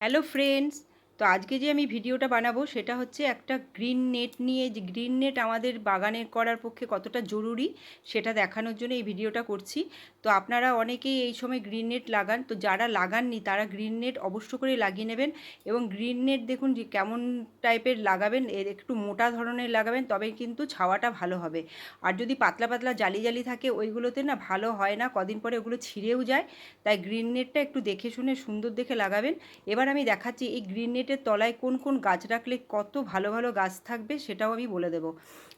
Hello friends তো আজকে যে আমি ভিডিওটা বানাবো সেটা হচ্ছে একটা গ্রিন নেট নিয়ে, যে গ্রিন নেট আমাদের বাগানে করার পক্ষে কতটা জরুরি সেটা দেখানোর জন্য এই ভিডিওটা করছি। তো আপনারা অনেকেই এই সময় গ্রিন নেট লাগান, তো যারা লাগাননি তারা গ্রিন নেট অবশ্য করে লাগিয়ে নেবেন এবং গ্রিন নেট দেখুন যে কেমন টাইপের লাগাবেন, এর একটু মোটা ধরনের লাগাবেন, তবে কিন্তু ছাওয়াটা ভালো হবে। আর যদি পাতলা পাতলা জালি জালি থাকে, ওইগুলোতে না ভালো হয় না, কদিন পরে ওগুলো ছিঁড়েও যায়, তাই গ্রিন নেটটা একটু দেখে শুনে সুন্দর দেখে লাগাবেন। এবার আমি দেখাচ্ছি এই গ্রিন নেটের তলায় কোন কোন গাছ রাখলে কত ভালো ভালো গাছ থাকবে সেটাও আমি বলে দেবো।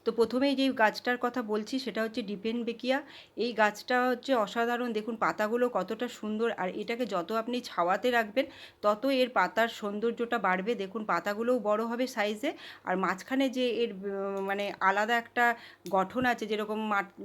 তো প্রথমেই যেই গাছটার কথা বলছি সেটা হচ্ছে ডিপেন বেকিয়া। এই গাছটা হচ্ছে অসাধারণ। দেখুন, পাতাগুলো কতটা সুন্দর আর এটাকে যত আপনি ছাওয়াতে রাখবেন, তত এর পাতার সৌন্দর্যটা বাড়বে। দেখুন, পাতাগুলোও বড় হবে সাইজে আর মাঝখানে যে এর মানে আলাদা একটা গঠন আছে, যেরকম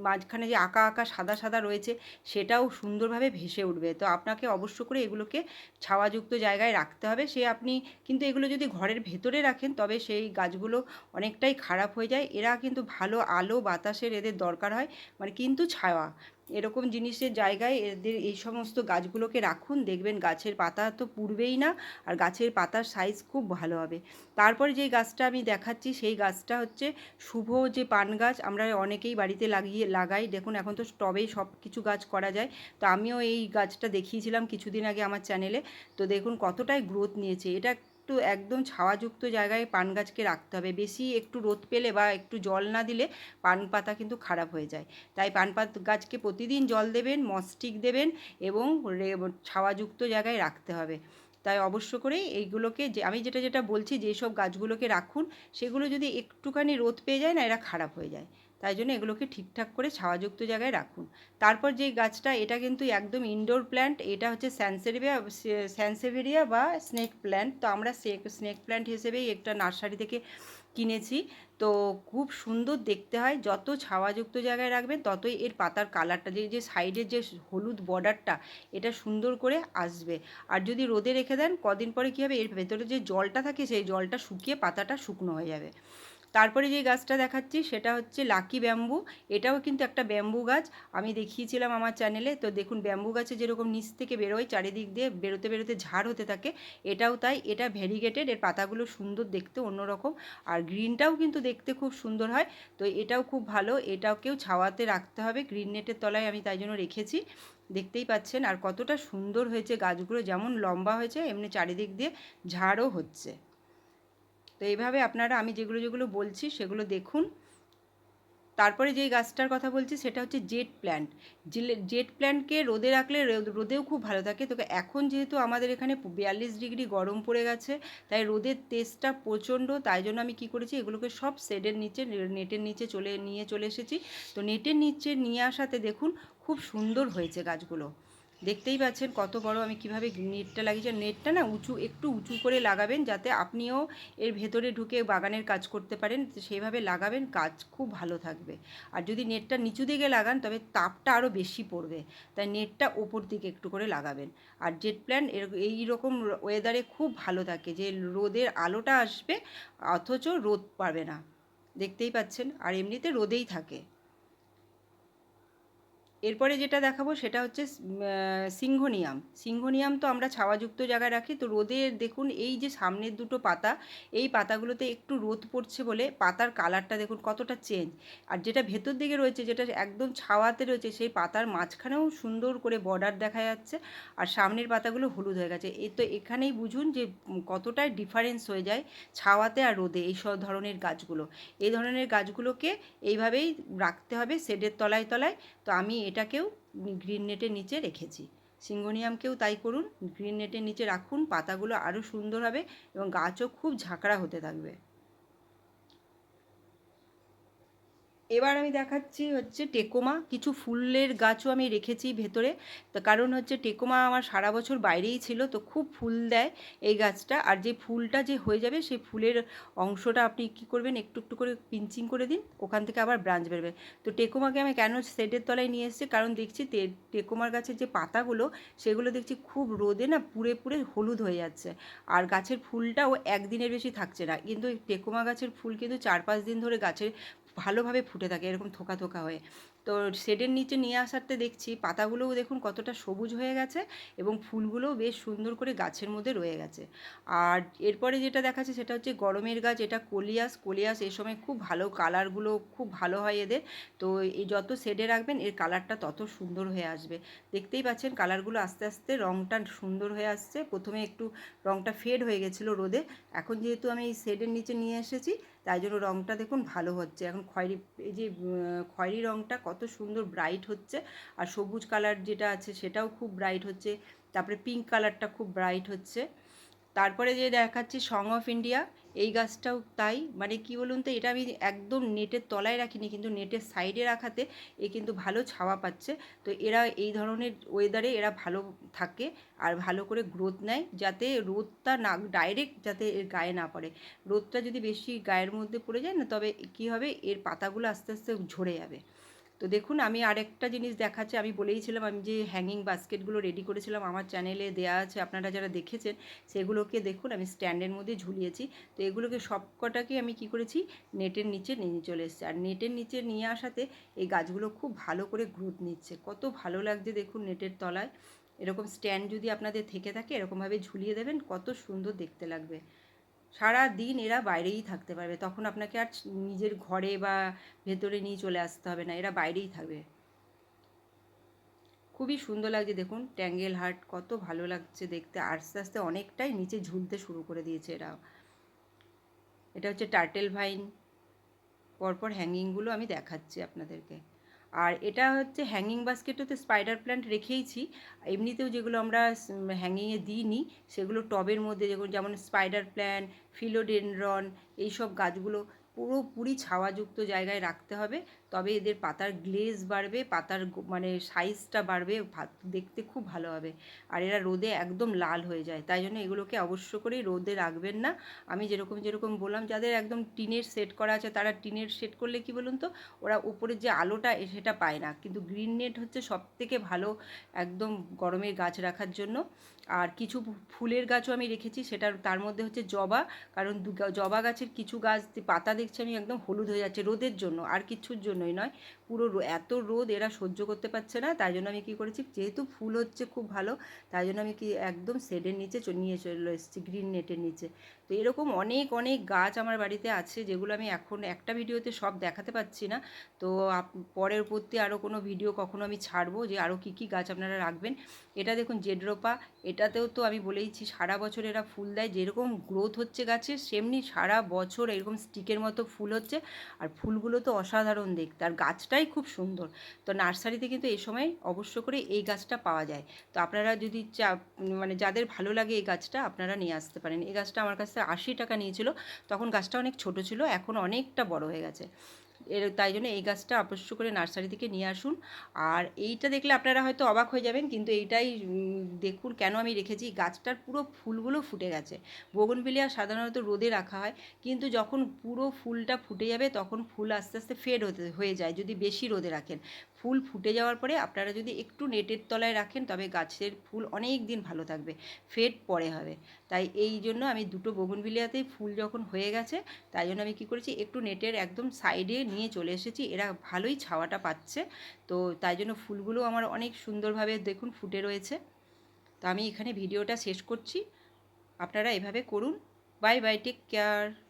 মাঝখানে যে আঁকা আঁকা সাদা সাদা রয়েছে, সেটাও সুন্দরভাবে ভেসে উঠবে। তো আপনাকে অবশ্য করে এগুলোকে ছাওয়াযুক্ত জায়গায় রাখতে হবে। সে আপনি কিন্তু এগুলো যদি ঘরের ভেতরে রাখেন, তবে সেই গাছগুলো অনেকটাই খারাপ হয়ে যায়। এরা কিন্তু ভালো আলো বাতাসের এদের দরকার হয়। মানে কিন্তু ছায়া এরকম জিনিসের জায়গায় এদের এই সমস্ত গাছগুলোকে রাখুন। দেখবেন গাছের পাতা তো পুড়বেই না, আর গাছের পাতার সাইজ খুব ভালো হবে। তারপরে যে গাছটা আমি দেখাচ্ছি, সেই গাছটা হচ্ছে শুভ যে পান গাছ, আমরা অনেকেই বাড়িতে লাগিয়ে, লাগাই। দেখুন, এখন তো টবেই সব কিছু গাছ করা যায়। তো আমিও এই গাছটা দেখিয়েছিলাম কিছুদিন আগে আমার চ্যানেলে। তো দেখুন, কতটাই গ্রোথ নিয়েছে। এটা একটু একদম ছাওয়াযুক্ত জায়গায় পান গাছকে রাখতে হবে। বেশি একটু রোদ পেলে বা একটু জল না দিলে পান পাতা কিন্তু খারাপ হয়ে যায়। তাই পান পাত গাছকে প্রতিদিন জল দেবেন মস্টিক দেবেন এবং ছাওয়াযুক্ত জায়গায় রাখতে হবে। তাই অবশ্য করেই এইগুলোকে যে, আমি যেটা যেটা বলছি যেসব গাছগুলোকে রাখুন, সেগুলো যদি একটুখানি রোদ পেয়ে যায় না, এরা খারাপ হয়ে যায়। তাই জন্য এগুলোকে ঠিকঠাক করে ছাওয়াযুক্ত জায়গায় রাখুন। তারপর যে গাছটা, এটা কিন্তু একদম ইনডোর প্ল্যান্ট এটা হচ্ছে স্যানসেরিয়া স্যানসেভেরিয়া বা স্নেক প্ল্যান্ট তো আমরা স্নেক প্ল্যান্ট হিসেবেই একটা নার্সারি থেকে কিনেছি। তো খুব সুন্দর দেখতে হয়। যত ছাওয়াযুক্ত জায়গায় রাখবেন, ততই এর পাতার কালারটা যে যে সাইডের যে হলুদ বর্ডারটা এটা সুন্দর করে আসবে। আর যদি রোদে রেখে দেন, কদিন পরে কী হবে? এর ভেতরে যে জলটা থাকে, সেই জলটা শুকিয়ে পাতাটা শুকনো হয়ে যাবে। তারপরে যে গাছটা দেখাচ্ছি সেটা হচ্ছে লাকি ব্যাম্বু। এটাও কিন্তু একটা ব্যাম্বু গাছ। আমি দেখিয়েছিলাম আমার চ্যানেলে। তো দেখুন, ব্যাম্বু গাছে যেরকম নিচ থেকে বেরোয়, চারিদিক দিয়ে বেরোতে বেরোতে ঝাড় হতে থাকে, এটাও তাই। এটা ভ্যারিগেটেড এর পাতাগুলো সুন্দর দেখতে অন্যরকম। আর গ্রিনটাও কিন্তু দেখতে খুব সুন্দর হয়। তো এটাও খুব ভালো। এটাকেও ছাওয়াতে রাখতে হবে। গ্রিন নেটের তলায় আমি তাই জন্য রেখেছি। দেখতেই পাচ্ছেন। আর কতটা সুন্দর হয়েছে গাছগুলো। যেমন লম্বা হয়েছে, এমনি চারিদিক দিয়ে ঝাড়ও হচ্ছে। তো এইভাবে আপনারা আমি যেগুলো যেগুলো বলছি সেগুলো দেখুন। তারপরে যেই গাছটার কথা বলছি সেটা হচ্ছে জেট প্ল্যান্ট। জেট প্ল্যান্টকে রোদে রাখলে রোদেও খুব ভালো থাকে। তো এখন যেহেতু আমাদের এখানে বিয়াল্লিশ ডিগ্রি গরম পড়ে গেছে, তাই রোদের তেজটা প্রচণ্ড, তাই জন্য আমি কি করেছি, এগুলোকে সব শেডের নিচে, নেটের নিচে চলে, নিয়ে চলে এসেছি। তো নেটের নিচে নিয়ে আসাতে দেখুন, খুব সুন্দর হয়েছে গাছগুলো। দেখতেই পাচ্ছেন কত বড় আমি কীভাবে নেটটা লাগিয়েছি। নেটটা না উঁচু, একটু উঁচু করে লাগাবেন যাতে আপনিও এর ভেতরে ঢুকে বাগানের কাজ করতে পারেন। সেইভাবে লাগাবেন, কাজ খুব ভালো থাকবে। আর যদি নেটটা নিচু দিকে লাগান, তবে তাপটা আরও বেশি পড়বে। তাই নেটটা ওপর দিকে একটু করে লাগাবেন। আর জেট প্ল্যান এই রকম ওয়েদারে খুব ভালো থাকে যে রোদের আলোটা আসবে, অথচ রোদ পাবে না। দেখতেই পাচ্ছেন? আর এমনিতে রোদেই থাকে। এরপরে যেটা দেখাবো সেটা হচ্ছে সিংহনিয়াম। সিংহনিয়াম তো আমরা ছাওয়াযুক্ত জায়গায় রাখি। তো রোদে দেখুন এই যে সামনের দুটো পাতা, এই পাতাগুলোতে একটু রোদ পড়ছে বলে পাতার কালারটা দেখুন কতটা চেঞ্জ। আর যেটা ভেতর দিকে রয়েছে, যেটা একদম ছাওয়াতে রয়েছে, সেই পাতার মাঝখানেও সুন্দর করে বর্ডার দেখা যাচ্ছে আর সামনের পাতাগুলো হলুদ হয়ে গেছে। এ, তো এখানেই বুঝুন যে কতটাই ডিফারেন্স হয়ে যায় ছাওয়াতে আর রোদে এই সব ধরনের গাছগুলো। এই ধরনের গাছগুলোকে এইভাবেই রাখতে হবে, শেডের তলায় তলায়। তো আমি এটাকেও গ্রিন নেটের নিচে রেখেছি। সিঙ্গোনিয়ামকেও তাই করুন গ্রিন নেটের নিচে রাখুন, পাতাগুলো আরও সুন্দর হবে এবং গাছও খুব ঝাঁকড়া হতে থাকবে। এবার আমি দেখাচ্ছি হচ্ছে টেকোমা। কিছু ফুলের গাছও আমি রেখেছি ভেতরে। তো কারণ হচ্ছে টেকোমা আমার সারা বছর বাইরেই ছিল, তো খুব ফুল দেয় এই গাছটা। আর যে ফুলটা যে হয়ে যাবে সেই ফুলের অংশটা আপনি কী করবেন, একটু একটু করে পিঞ্চিং করে দিন, ওখান থেকে আবার ব্রাঞ্চ বেরবে। তো টেকোমাকে আমি কেন সেটের তলায় নিয়ে এসেছি? কারণ দেখছি টেকোমার গাছের যে পাতাগুলো, সেগুলো দেখছি খুব রোদে না পুড়ে পুড়ে হলুদ হয়ে যাচ্ছে। আর গাছের ফুলটাও একদিনের বেশি থাকছে না। কিন্তু টেকোমা গাছের ফুল কিন্তু চার পাঁচ দিন ধরে গাছের ভালোভাবে ফুটে থাকে, এরকম থোকা থোকা হয়ে। তো শেডের নিচে নিয়ে আসাতে দেখছি পাতাগুলোও দেখুন কতটা সবুজ হয়ে গেছে এবং ফুলগুলোও বেশ সুন্দর করে গাছের মধ্যে রয়ে গেছে। আর এরপরে যেটা দেখাচ্ছে সেটা হচ্ছে গরমের গাছ, এটা কলিয়াস। কলিয়াস এই সময় খুব ভালো কালারগুলো খুব ভালো হয় এদের। তো এই যত শেডে রাখবেন, এর কালারটা তত সুন্দর হয়ে আসবে। দেখতেই পাচ্ছেন কালারগুলো আস্তে আস্তে রঙটা সুন্দর হয়ে আসছে। প্রথমে একটু রঙটা ফেড হয়ে গেছিল রোদে। এখন যেহেতু আমি এই শেডের নিচে নিয়ে এসেছি তাই জন্য রঙটা দেখুন ভালো হচ্ছে। এখন খয়েরি, এই যে খয়েরি রঙটা কত সুন্দর ব্রাইট হচ্ছে। আর সবুজ কালার যেটা আছে সেটাও খুব ব্রাইট হচ্ছে। তারপরে পিঙ্ক কালারটা খুব ব্রাইট হচ্ছে। তারপরে যে দেখাচ্ছি সং অফ ইন্ডিয়া এই গাছটাও তাই। মানে কি বলুন তো, এটা আমি একদম নেটের তলায় রাখিনি, কিন্তু নেটের সাইডে রাখাতে এ কিন্তু ভালো ছাওয়া পাচ্ছে। তো এরা এই ধরনের ওয়েদারে এরা ভালো থাকে আর ভালো করে গ্রোথ নেয়, যাতে রোদটা না ডাইরেক্ট যাতে এর গায়ে না পড়ে। রোদটা যদি বেশি গায়ের মধ্যে পড়ে যায় না, তবে কি হবে? এর পাতাগুলো আস্তে আস্তে ঝরে যাবে। তো দেখুন, আমি আরেকটা জিনিস দেখাচ্ছি। আমি বলেইছিলাম আমি যে হ্যাঙ্গিং বাস্কেটগুলো রেডি করেছিলাম, আমার চ্যানেলে দেওয়া আছে, আপনারা যারা দেখেছেন, সেগুলোকে দেখুন, আমি স্ট্যান্ডের মধ্যে ঝুলিয়েছি। তো এগুলোকে সব কটাকে আমি কি করেছি? নেটের নিচে নিয়ে চলে এসেছি। আর নেটের নিচে নিয়ে আসাতে এই গাছগুলো খুব ভালো করে গ্রোথ নিচ্ছে। কত ভালো লাগছে দেখুন নেটের তলায়। এরকম স্ট্যান্ড যদি আপনাদের থেকে থাকে, এরকমভাবে ঝুলিয়ে দেবেন, কত সুন্দর দেখতে লাগবে। সারা দিন এরা বাইরেই থাকতে পারবে। তখন আপনাকে আর নিজের ঘরে বা ভেতরে নিয়ে চলে আসতে হবে না, এরা বাইরেই থাকবে। খুবই সুন্দর লাগছে দেখুন, ট্যাঙ্গেল হার্ট কত ভালো লাগছে দেখতে। আস্তে আস্তে অনেকটাই নিচে ঝুলতে শুরু করে দিয়েছে এরা। এটা হচ্ছে টার্টেল ভাইন। পরপর হ্যাঙ্গিংগুলো আমি দেখাচ্ছি আপনাদেরকে। আর এটা হচ্ছে হ্যাঙ্গিং বাস্কেটে স্পাইডার প্ল্যান্ট রেখেইছি। এমনিতেও যেগুলো আমরা হ্যাঙ্গিংয়ে দিইনি, সেগুলো টবের মধ্যে যেগুলো, যেমন স্পাইডার প্ল্যান্ট ফিলোডেনড্রন এইসব গাছগুলো পুরোপুরি ছাওয়াযুক্ত জায়গায় রাখতে হবে। তবে এদের পাতার গ্লেজ বাড়বে, পাতার মানে সাইজটা বাড়বে ভাত দেখতে খুব ভালো হবে। আর এরা রোদে একদম লাল হয়ে যায়। তাই জন্য এগুলোকে অবশ্য করেই রোদে রাখবেন না। আমি যেরকম যেরকম বললাম, যাদের একদম টিনের সেট করা আছে, তারা টিনের সেট করলে কি বলুন তো, ওরা উপরের যে আলোটা সেটা পায় না। কিন্তু গ্রিন নেট হচ্ছে সব থেকে ভালো একদম গরমের গাছ রাখার জন্য। আর কিছু ফুলের গাছও আমি রেখেছি, সেটার, তার মধ্যে হচ্ছে জবা। কারণ জবা গাছের কিছু গাছ, পাতা দেখছি আমি একদম হলুদ হয়ে যাচ্ছে রোদের জন্য। আর কিছুর জন্যই নয়। পুরো এত রোদ এরা সহ্য করতে পারছে না, তাই জন্য আমি কী করেছি, যেহেতু ফুল হচ্ছে খুব ভালো, তাই জন্য আমি কি একদম শেডের নিচে নিয়ে চলে এসেছি, গ্রিন নেটের নিচে। তো এরকম অনেক অনেক গাছ আমার বাড়িতে আছে, যেগুলো আমি এখন একটা ভিডিওতে সব দেখাতে পাচ্ছি না। তো পরের প্রতি আরও কোনো ভিডিও কখনো আমি ছাড়বো, যে আরও কী কী গাছ আপনারা রাখবেন। এটা দেখুন, জেডরোপা, এটাতেও তো আমি বলেইছি সারা বছর এরা ফুল দেয়, যেরকম গ্রোথ হচ্ছে গাছে, সেমনি সারা বছর এরকম স্টিকের মতো ফুল হচ্ছে, আর ফুলগুলো তো অসাধারণ দেখতে। আর গাছটাই খুব সুন্দর। তো নার্সারিতে কিন্তু এই সময় অবশ্য করে এই গাছটা পাওয়া যায়। তো আপনারা যদি চা মানে যাদের ভালো লাগে এই গাছটা, আপনারা নিয়ে আসতে পারেন। এই গাছটা আমার কাছে আশি টাকা নিয়েছিল, তখন গাছটা অনেক ছোট ছিল, এখন অনেকটা বড় হয়ে গেছে। এর তাই জন্য এই গাছটা অবশ্য করে নার্সারি থেকে নিয়ে আসুন। আর এইটা দেখলে আপনারা হয়তো অবাক হয়ে যাবেন, কিন্তু এইটাই দেখুন কেন আমি রেখেছি। গাছটার পুরো ফুলগুলো ফুটে গেছে। বগনবিলিয়া সাধারণত রোদে রাখা হয়, কিন্তু যখন পুরো ফুলটা ফুটে যাবে তখন ফুল আস্তে আস্তে ফেড হতে, হয়ে যায়, যদি বেশি রোদে রাখেন। ফুল ফুটে যাওয়ার পরে আপনারা যদি একটু নেটের তলায় রাখেন, তবে গাছের ফুল অনেক দিন ভালো থাকবে ফেড পরে হবে। তাই এই জন্য আমি দুটো বগুনভিলিয়াতেই ফুল যখন হয়ে গেছে, তাই জন্য আমি কী করেছি, একটু নেটের একদম সাইডে নিয়ে চলে এসেছি, এরা ভালোই ছাওয়াটা পাচ্ছে। তো তাই জন্য ফুলগুলো আমার অনেক সুন্দরভাবে দেখুন ফুটে রয়েছে। তো আমি এখানে ভিডিওটা শেষ করছি। আপনারা এভাবে করুন। Bye bye, take care.